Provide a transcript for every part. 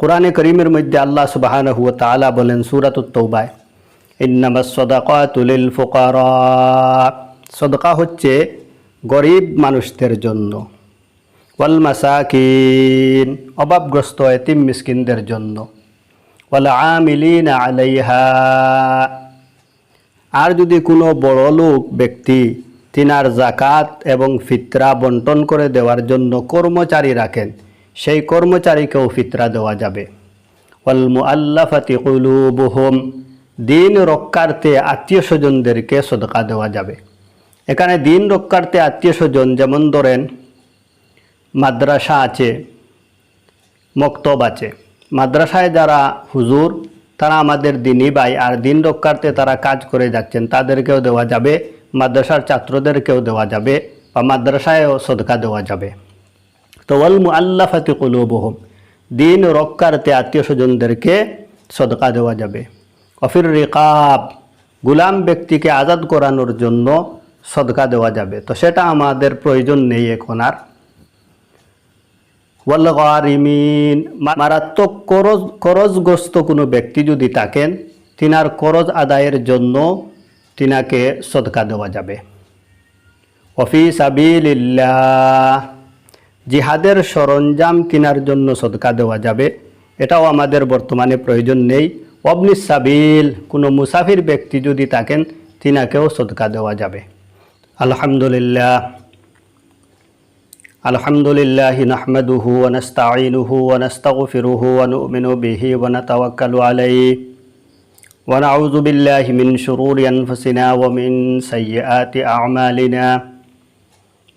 কোরআনে করিমের মধ্যে আল্লাহ সুবাহান হুয়া তালা বলেন সুরাত তৌবায় ইন্নামা সদাকা তুলিল ফোকারা। সদকা হচ্ছে গরিব মানুষদের জন্য। ওয়াল মাসাকিন, অভাবগ্রস্ত এতিম মিসকিনদের জন্য। ওয়াল আমিলিন আলাইহা। আর যদি কোনো বড় লোক ব্যক্তি তিনার জাকাত এবং ফিতরা বন্টন করে দেওয়ার জন্য কর্মচারী রাখেন সেই কর্মচারীকেও ফিতরা দেওয়া যাবে। ওয়াল মুআল্লাফাতি কুলুবুহুম, দিন রক্ষার্থে আত্মীয় স্বজনদেরকে সদকা দেওয়া যাবে। এখানে দিন রক্ষার্থে আত্মীয় স্বজন যেমন ধরেন, মাদ্রাসা আছে, মক্তব আছে। মাদ্রাসায় যারা হুজুর, তারা আমাদের দিনই ভাই, আর দিন রক্ষার্থে তারা কাজ করে যাচ্ছেন, তাদেরকেও দেওয়া যাবে। মাদ্রাসার ছাত্রদেরকেও দেওয়া যাবে, বা মাদ্রাসায়ও সদকা দেওয়া যাবে। তো ওয়াল মুআল্লাফাতি কুলুবুহুম। দিন রক্ষার্থে আত্মীয় স্বজনদেরকে সদকা দেওয়া যাবে। অফির রিকাব, গুলাম ব্যক্তিকে আজাদ করানোর জন্য সদকা দেওয়া যাবে। তো সেটা আমাদের প্রয়োজন নেই এখন আর। ওয়াল গারিমিন, মারাত্মক করজ করজগ্রস্ত কোনো ব্যক্তি যদি থাকেন, তিনার করজ আদায়ের জন্য তিনাকে সদকা দেওয়া যাবে। অফি সাবিল্লাহ জিহাদের সরঞ্জাম কেনার জন্য সদকা দেওয়া যাবে এটাও আমাদের বর্তমানে প্রয়োজন নেই অবনি সাবিল কোনো মুসাফির ব্যক্তি যদি থাকেন তিনাকেও সদকা দেওয়া যাবে আলহামদুলিল্লাহ الحمد لله نحمده ونستعينه ونستغفره ونؤمن به ونتوكل عليه ونعوذ بالله من شرور أنفسنا ومن سيئات أعمالنا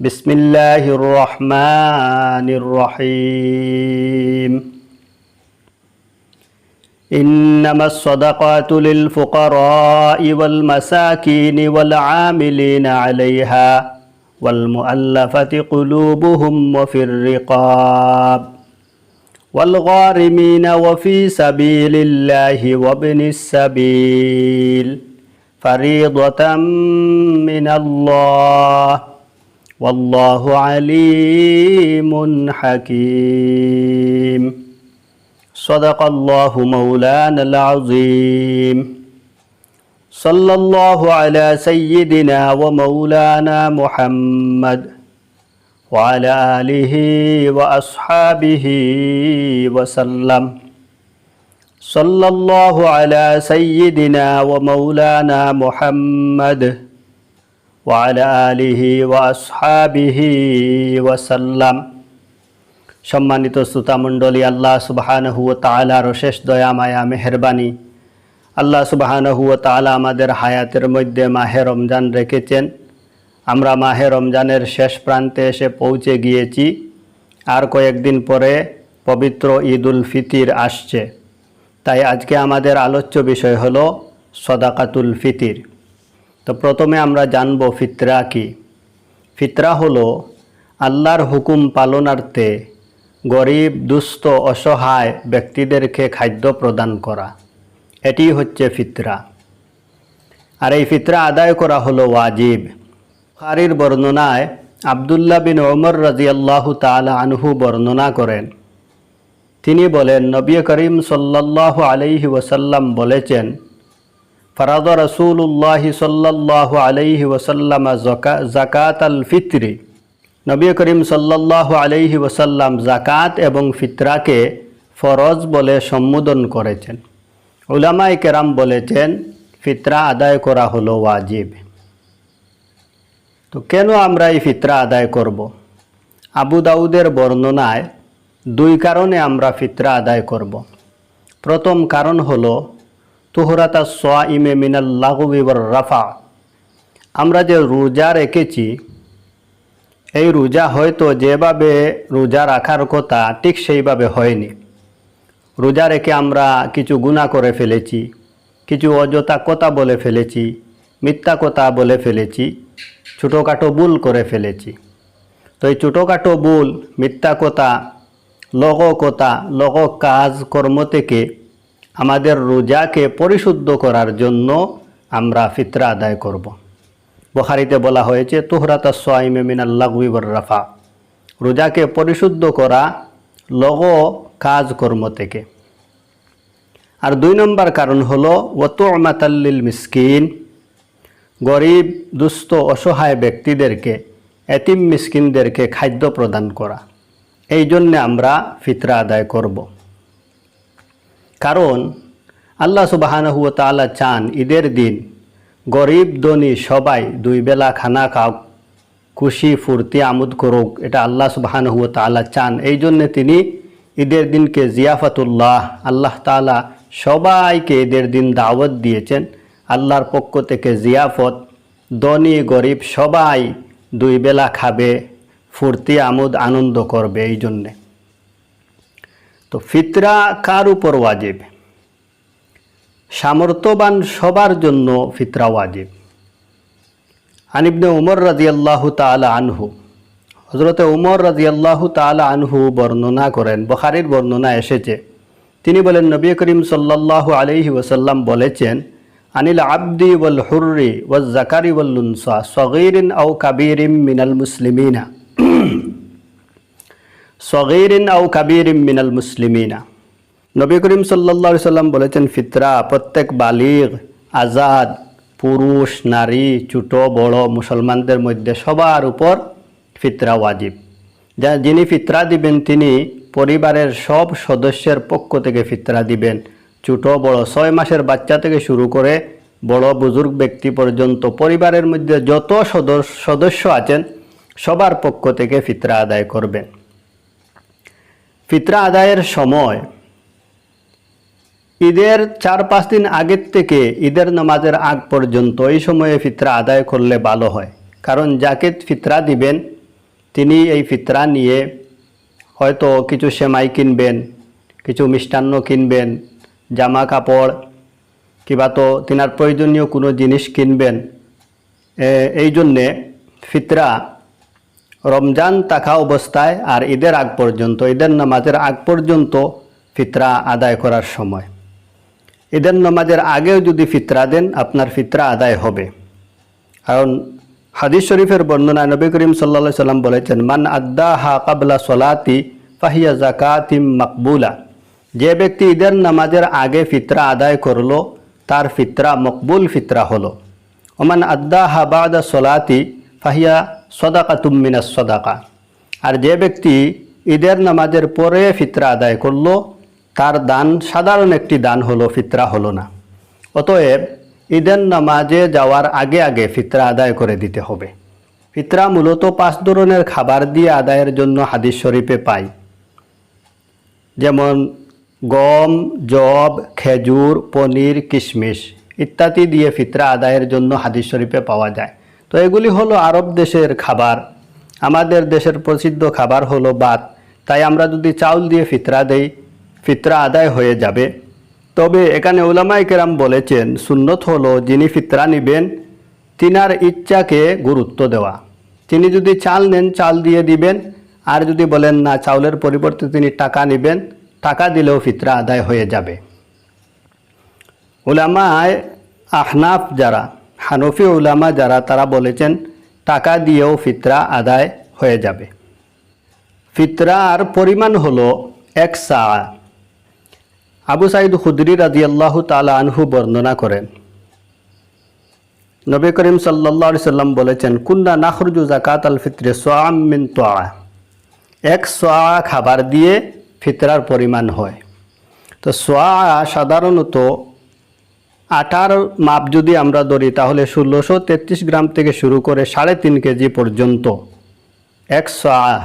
بسم الله الرحمن الرحيم. إنما الصدقات للفقراء والمساكين والعاملين عليها والمؤلفة قلوبهم وفي الرقاب والغارمين وفي سبيل الله وابن السبيل فريضة من الله والله عليم حكيم. صدق الله مولانا العظيم. صلى الله على سيدنا ومولانا محمد وعلى آله وأصحابه وسلم. صلى الله على سيدنا ومولانا محمد ওয়াল আলিহি ওয়াসহাবিহি ওয়াসাল্লাম সম্মানিত শ্রোতামণ্ডলী, আল্লাহ সুবাহানহু তালার রশেষ দয়া, মায়া, মেহরবানি। আল্লাহ সুবাহানহু তালা আমাদের হায়াতের মধ্যে মাহে রমজান রেখেছেন। আমরা মাহে রমজানের শেষ প্রান্তে এসে পৌঁছে গিয়েছি। আর কয়েকদিন পরে পবিত্র ঈদ উল ফিতির আসছে। তাই আজকে আমাদের আলোচ্য বিষয় হলো সদাকাতুল ফিতির। তো প্রথমে আমরা জানব ফিতরা কি? ফিতরা হলো আল্লাহর হুকুম পালনার্থে গরিব, দুস্থ, অসহায় ব্যক্তিদেরকে খাদ্য প্রদান করা। এটি হচ্ছে ফিতরা। আর এই ফিতরা আদায় করা হলো ওয়াজিব। খারির বর্ণনায় আবদুল্লাহ বিন ওমর রাজিয়াল্লাহু তালা আনহু বর্ণনা করেন। তিনি বলেন, নবী করিম সাল্লাহ আলাইহি ওসাল্লাম বলেছেন ফরাদ রসুল্লাহ সাল্লাহ আলাইহি ওসাল্লাম জাকাত আল ফিতরি নবী করিম সাল্লাহ আলাইহি ওসাল্লাম জাকাত এবং ফিতরাকে ফরজ বলে সম্বোধন করেছেন উলামাই কেরাম বলেছেন, ফিতরা আদায় করা হলো ওয়াজিব তো কেন আমরা এই ফিতরা আদায় করব। আবু দাউদের বর্ণনায় দুই কারণে আমরা ফিতরা আদায় করব। প্রথম কারণ হলো তুহরাতা সোয়া ইমে মিনাল্লাহুবিবর রাফা। আমরা যে রোজা রেখেছি, এই রোজা হয়তো যেভাবে রোজা রাখার কথা, ঠিক সেইভাবে হয়নি। রোজা রেখে আমরা কিছু গুণা করে ফেলেছি, কিছু অযথা কথা বলে ফেলেছি, মিথ্যা কথা বলে ফেলেছি, ছোটোখাটো ভুল করে ফেলেছি। তো এই ছোটোখাটো ভুল, মিথ্যা কথা লগ কথা লগ কাজ কর্ম থেকে আমাদের রোজাকে পরিশুদ্ধ করার জন্য আমরা ফিতরা আদায় করব। বখারিতে বলা হয়েছে, তুহরাতা সোয়াইমে মিনাল্লাহ রাফা। রোজাকে পরিশুদ্ধ করা লগ কাজ কর্ম থেকে। আর দুই নম্বর কারণ হলো ওতো মাতাল্লিল মিসকিন। গরিব, দুস্থ, অসহায় ব্যক্তিদেরকে, এতিম মিসকিনদেরকে খাদ্য প্রদান করা। এই জন্যে আমরা ফিতরা আদায় করব। কারণ আল্লাহ সুবাহানহু তাআলা চান ঈদের দিন গরিব ধনী সবাই দুই বেলা খানা খাও খুশি, ফুর্তি, আমোদ করুক, এটা আল্লাহ সুবাহানহু তাআলা চান। এই জন্যে তিনি ঈদের দিনকে জিয়াফাতুল্লাহ, আল্লাহ তাআলা সবাইকে ঈদের দিন দাওয়াত দিয়েছেন। আল্লাহর পক্ষ থেকে জিয়াফত, ধনী, গরিব সবাই দুই বেলা খাবে, ফুর্তি, আমোদ, আনন্দ করবে এই জন্যে। তো ফিতরা কার উপর ওয়াজিব? সামর্থ্যবান সবার জন্য ফিতরা ওয়াজিব। আনিবনে উমর রাজিয়াল্লাহু তাআলা আনহু হজরতে উমর রাজিয়াল্লাহু তাআলা আনহু বর্ণনা করেন, বখারির বর্ণনা এসেছে। তিনি বলেন, নবী করিম সাল্লাল্লাহু আলাইহি ওয়াসাল্লাম বলেছেন, আনিল আব্দি ওয়াল হুররি ওয়াল জাকারি ওয়াল লুনসা সগীরিন আও কাবীরিম মিনাল মুসলিমিনা। সগীরিন আও কাবীরিম মিনাল মুসলিমিনা। নবী করিম সাল্লা সাল্লাম বলেছেন, ফিতরা প্রত্যেক বালিগ, আজাদ, পুরুষ, নারী, ছোট, বড়, মুসলমানদের মধ্যে সবার উপর ফিতরা ওয়াজিব। যা যিনি ফিতরা দিবেন, তিনি পরিবারের সব সদস্যের পক্ষ থেকে ফিতরা দিবেন। ছোট, বড়, ছয় মাসের বাচ্চা থেকে শুরু করে বড়, বুজুর্গ ব্যক্তি পর্যন্ত পরিবারের মধ্যে যত সদস্য আছেন, সবার পক্ষ থেকে ফিতরা আদায় করবেন। ফিতরা আদায়ের সময়। ঈদের চার, পাঁচ দিন আগের থেকে ঈদের নামাজের আগ পর্যন্ত এই সময়ে ফিতরা আদায় করলে ভালো হয়। কারণ যাকে ফিতরা দিবেন, তিনি এই ফিতরা নিয়ে হয়তো কিছু সেমাই কিনবেন, কিছু মিষ্টান্ন কিনবেন জামা কাপড় কিবা তো তিনার প্রয়োজনীয় কোনো জিনিস কিনবেন। এই জন্যে ফিতরা রমজান থাকা অবস্থায় আর ঈদের আগ পর্যন্ত, ঈদের নামাজের আগ পর্যন্ত ফিতরা আদায় করার সময়। ঈদের নামাজের আগেও যদি ফিতরা দেন, আপনার ফিতরা আদায় হবে। কারণ হাদিস শরীফের বর্ণনায় নবী করিম সাল্লা সাল্লাম বলেছেন, মান আদ্দা হা কাবলা সলাতি ফাহিয়া জাকাতিম মকবুলা। যে ব্যক্তি ঈদের নামাজের আগে ফিতরা আদায় করল, তার ফিতরা মকবুল ফিতরা হলো। ওমান আদ্দা হা বাদা সলাতি ফাহিয়া সদাকা তুমিনা সদাকা। আর যে ব্যক্তি ঈদের নামাজের পরে ফিতরা আদায় করল, তার দান সাধারণ একটি দান হলো, ফিতরা হলো না। অতএব ঈদের নামাজে যাওয়ার আগে আগে ফিতরা আদায় করে দিতে হবে। ফিতরা মূলত পাঁচ ধরনের খাবার দিয়ে আদায়ের জন্য হাদিস শরীফে পাই। যেমন গম জব খেজুর, পনির, কিশমিশ ইত্যাদি দিয়ে ফিতরা আদায়ের জন্য হাদিস শরীফে পাওয়া যায়। তো এগুলি হলো আরব দেশের খাবার। আমাদের দেশের প্রসিদ্ধ খাবার হলো ভাত। তাই আমরা যদি চাউল দিয়ে ফিতরা দেই, ফিতরা আদায় হয়ে যাবে। তবে এখানে ওলামাই কেরাম বলেছেন, সুন্নত হলো যিনি ফিতরা নিবেন, তিনার ইচ্ছাকে গুরুত্ব দেওয়া। তিনি যদি চাল নেন, চাল দিয়ে দিবেন, আর যদি বলেন, না, চাউলের পরিবর্তে তিনি টাকা নেবেন, টাকা দিলেও ফিতরা আদায় হয়ে যাবে। উলামায় আহনাফ যারা হানফি উলামা যারা, তারা বলেছেন, টাকা দিয়েও ফিতরা আদায় হয়ে যাবে। ফিতরার পরিমাণ হলো এক সা আবু সাইদ খুদরি রাদিয়াল্লাহু তাআলা আনহু বর্ণনা করেন, নবী করিম আলাইহি সাল্লাম বলেছেন, কুন্না নাখরুজু জাকাত আল ফিত্রে সোয়াম মিন তোয়া। এক সোয়া খাবার দিয়ে ফিতরার পরিমাণ হয়। তো সোয়া সাধারণত আটার মাপ যদি আমরা ধরি, তাহলে ষোলোশো তেত্রিশ গ্রাম থেকে শুরু করে সাড়ে তিন কেজি পর্যন্ত। একশো সোয়া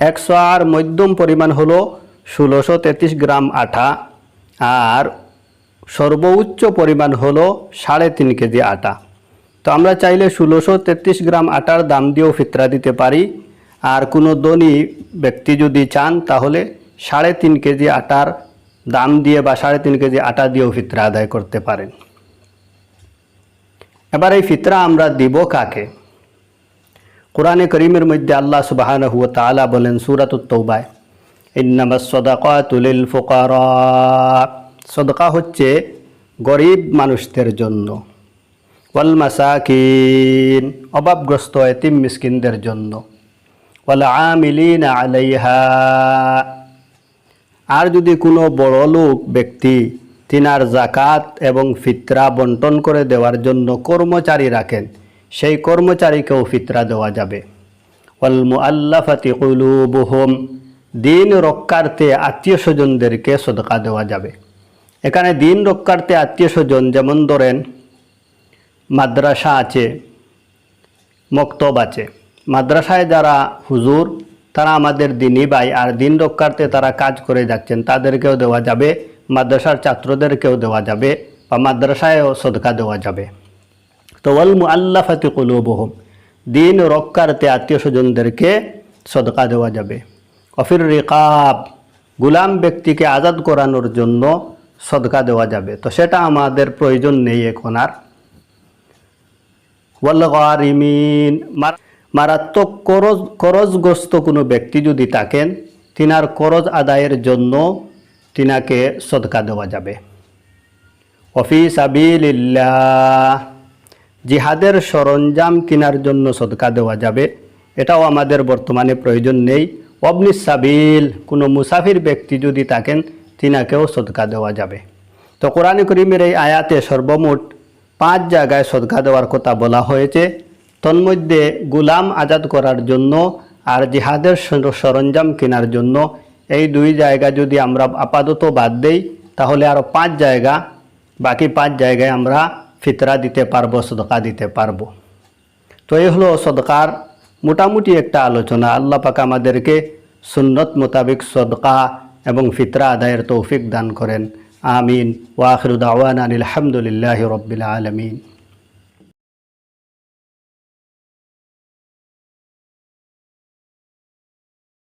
এক সোয়ার মধ্যম পরিমাণ হলো ষোলোশো তেত্রিশ গ্রাম আটা আর সর্বোচ্চ পরিমাণ হলো সাড়ে তিন কেজি আটা তো আমরা চাইলে ষোলোশো তেত্রিশ গ্রাম আটার দাম দিয়েও ফিতরা দিতে পারি। আর কোনো ধনী ব্যক্তি যদি চান, তাহলে সাড়ে তিন কেজি আটার দাম দিয়ে বা সাড়ে তিন কেজি আটা দিয়েও ফিতরা আদায় করতে পারেন। এবার এই ফিতরা আমরা দিব কাকে? কোরআনে করিমের মধ্যে আল্লাহ সুবাহানহু তাআলা বলেন, সূরাতুত তৌবায় ইন্নামাস সাদাকাতু তুলিল ফোকার। সদকা হচ্ছে গরিব মানুষদের জন্য, ওয়াল মাসাকিন, অভাবগ্রস্ত এতিম মিসকিনদের জন্য, ওয়াল আমিলিন আলাইহা। আর যদি কোনো বড় লোক ব্যক্তি তিনার জাকাত এবং ফিতরা বন্টন করে দেওয়ার জন্য কর্মচারী রাখেন, সেই কর্মচারীকেও ফিতরা দেওয়া যাবে। ওয়াল মুআল্লাফাতি কুলুবুহুম, দিন রক্ষার্থে আত্মীয় স্বজনদেরকে সদকা দেওয়া যাবে। এখানে দিন রক্ষার্থে আত্মীয় স্বজন যেমন ধরেন, মাদ্রাসা আছে, মক্তব আছে। মাদ্রাসায় যারা হুজুর তারা আমাদের দিনই ভাই, আর দিন রক্ষার্থে তারা কাজ করে যাচ্ছেন। তাদেরকেও দেওয়া যাবে, মাদ্রাসার ছাত্রদেরকেও দেওয়া যাবে, বা মাদ্রাসায়ও সদকা দেওয়া যাবে। তো ওয়াল মুআল্লাফাতি কুলুবুহুম, দিন রক্ষার্থে আত্মীয় স্বজনদেরকে সদকা দেওয়া যাবে। অফির রিকাব, গুলাম ব্যক্তিকে আজাদ করানোর জন্য সদকা দেওয়া যাবে। তো সেটা আমাদের প্রয়োজন নেই এখন আর। ওয়াল্লাগারিমিন মারাত্মক করজ করজগ্রস্ত কোনো ব্যক্তি যদি থাকেন, তিনার করজ আদায়ের জন্য তিনাকে সদকা দেওয়া যাবে। অফিস আবিল্লাহ জিহাদের সরঞ্জাম কেনার জন্য সদকা দেওয়া যাবে। এটাও আমাদের বর্তমানে প্রয়োজন নেই। অবনি সাবিল, কোনো মুসাফির ব্যক্তি যদি থাকেন, তিনাকেও সদকা দেওয়া যাবে। তো কোরআন করিমের এই আয়াতে সর্বমোট পাঁচ জায়গায় সদকা দেওয়ার কথা বলা হয়েছে। তন্মধ্যে গুলাম আজাদ করার জন্য আর জিহাদের সরঞ্জাম কেনার জন্য এই দুই জায়গা যদি আমরা আপাতত বাদ দেই, তাহলে আরও পাঁচ জায়গা, বাকি পাঁচ জায়গায় আমরা ফিতরা দিতে পারব, সদকা দিতে পারব। তো এই হলো সদকার মোটামুটি একটা আলোচনা। আল্লাহ পাক আমাদেরকে সুন্নত মোতাবেক সদকা এবং ফিতরা আদায়ের তৌফিক দান করেন। আমিন। ওয়াখির দাওয়ান আলহামদুলিল্লাহ রবিল আলমিন।